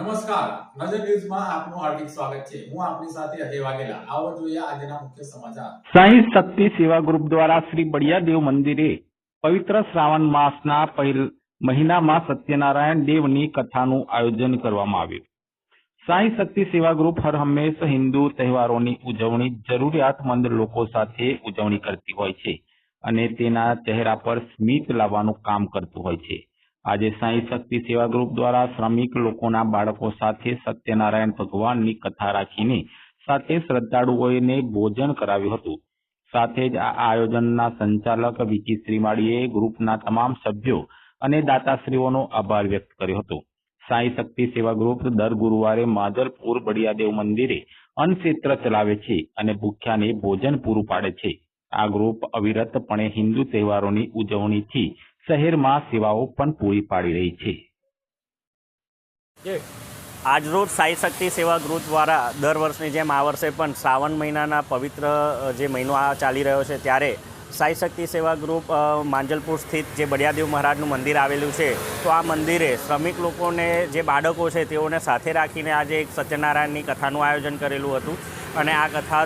નમસ્કાર. નજર ન્યૂઝમાં આપનું હાર્દિક સ્વાગત છે. હું આપની સાથે અજય વાઘેલા. આવો જોઈએ આજના મુખ્ય સમાચાર. સાંઈ શક્તિ સેવા ગ્રુપ દ્વારા શ્રી બળિયાદેવ મંદિરે પવિત્ર શ્રાવણ માસના પહેલ મહિનામાં સત્યનારાયણ દેવની કથાનું આયોજન કરવામાં આવ્યું. સાંઈ શક્તિ સેવા ગ્રુપ હર હંમેશ હિન્દુ તહેવારોની ઉજવણી જરૂરિયાતમંદ લોકો સાથે ઉજવણી કરતી હોય છે અને તેના ચહેરા પર સ્મિત લાવવાનું કામ કરતું હોય છે. આજે સાંઈ શક્તિ સેવા ગ્રુપ દ્વારા શ્રમિક લોકોના બાળકો સાથે સત્યનારાયણ ભગવાનની કથા રાખીને સાથે શ્રદ્ધાળુઓને ભોજન કરાવ્યું હતું. સાથે જ આ આયોજનના સંચાલક વિકી શ્રીમાળીએ ગ્રુપના તમામ સભ્યો અને દાતાશ્રીઓનો આભાર વ્યક્ત કર્યો હતો. સાંઈ શક્તિ સેવા ગ્રુપ દર ગુરુવારે માધરપુર બળિયાદેવ મંદિરે અન્નક્ષેત્ર ચલાવે છે અને ભૂખ્યાને ભોજન પૂરું પાડે છે. આ ગ્રુપ અવિરતપણે હિન્દુ તહેવારોની ઉજવણીથી શહેરમાં સેવાઓ પણ પૂરી પાડી રહી છે. આજરોજ સાઈ શક્તિ સેવા ગૃહ દ્વારા દર વર્ષની જેમ આ વર્ષે પણ શ્રાવણ મહિનાના પવિત્ર જે મહિનો આ ચાલી રહ્યો છે ત્યારે સાઈ શક્તિ સેવા ગ્રુપ માંજલપુર સ્થિત જે બડિયાદેવ મહારાજનું મંદિર આવેલું છે, તો આ મંદિરે શ્રમિક લોકોને, જે બાળકો છે તેઓને સાથે રાખીને આજે એક સત્યનારાયણની કથાનું આયોજન કરેલું હતું. અને આ કથા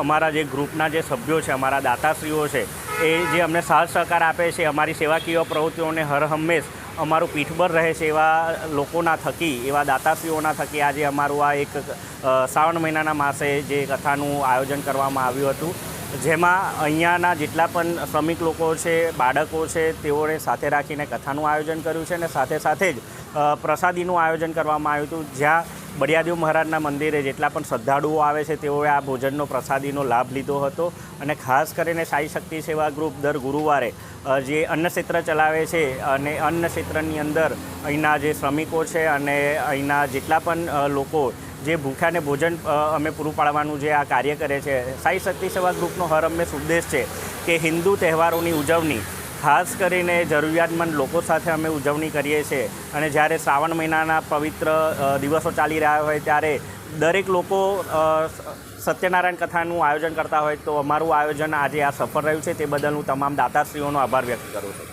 અમારા જે ગ્રુપના જે સભ્યો છે, અમારા દાતાશ્રીઓ છે, એ જે અમને સાથ સહકાર આપે છે, અમારી સેવાકીય પ્રવૃત્તિઓને હર હંમેશ અમારું પીઠબળ રહે છે, એવા લોકોના થકી, એવા દાતાશ્રીઓના થકી આજે અમારું આ એક શ્રાવણ મહિનાના માસે જે કથાનું આયોજન કરવામાં આવ્યું હતું. જેમાં અહીંયાના જેટલા પણ શ્રમિક લોકો છે, બાળકો છે, તેઓને સાથે રાખીને કથાનું આયોજન કર્યું છે અને સાથે સાથે જ પ્રસાદીનું આયોજન કરવામાં આવ્યું હતું. જ્યાં બળિયાદેવ મહારાજના મંદિરે જેટલા પણ શ્રદ્ધાળુઓ આવે છે, તેઓએ આ ભોજનનો પ્રસાદીનો લાભ લીધો હતો. અને ખાસ કરીને સાઈ શક્તિ સેવા ગ્રુપ દર ગુરુવારે જે અન્ન ક્ષેત્ર ચલાવે છે અને અન્ન ક્ષેત્રની અંદર અહીંના જે શ્રમિકો છે અને અહીંના જેટલા પણ લોકો જે ભૂખ્યાને ભોજન અમે પૂરું પાડવાનું જે આ કાર્ય કરે છે, સાઈ શક્તિ સેવા ગ્રુપનો હર હંમેશ ઉદ્દેશ છે કે હિન્દુ તહેવારોની ઉજવણી, ખાસ કરીને જરૂરિયાતમંદ લોકો સાથે અમે ઉજવણી કરીએ છીએ. અને જ્યારે શ્રાવણ મહિનાના પવિત્ર દિવસો ચાલી રહ્યા હોય ત્યારે દરેક લોકો સત્યનારાયણ કથાનું આયોજન કરતા હોય તો અમારું આયોજન આજે આ સફળ રહ્યું છે. તે બદલ હું તમામ દાતાશ્રીઓનો આભાર વ્યક્ત કરું છું.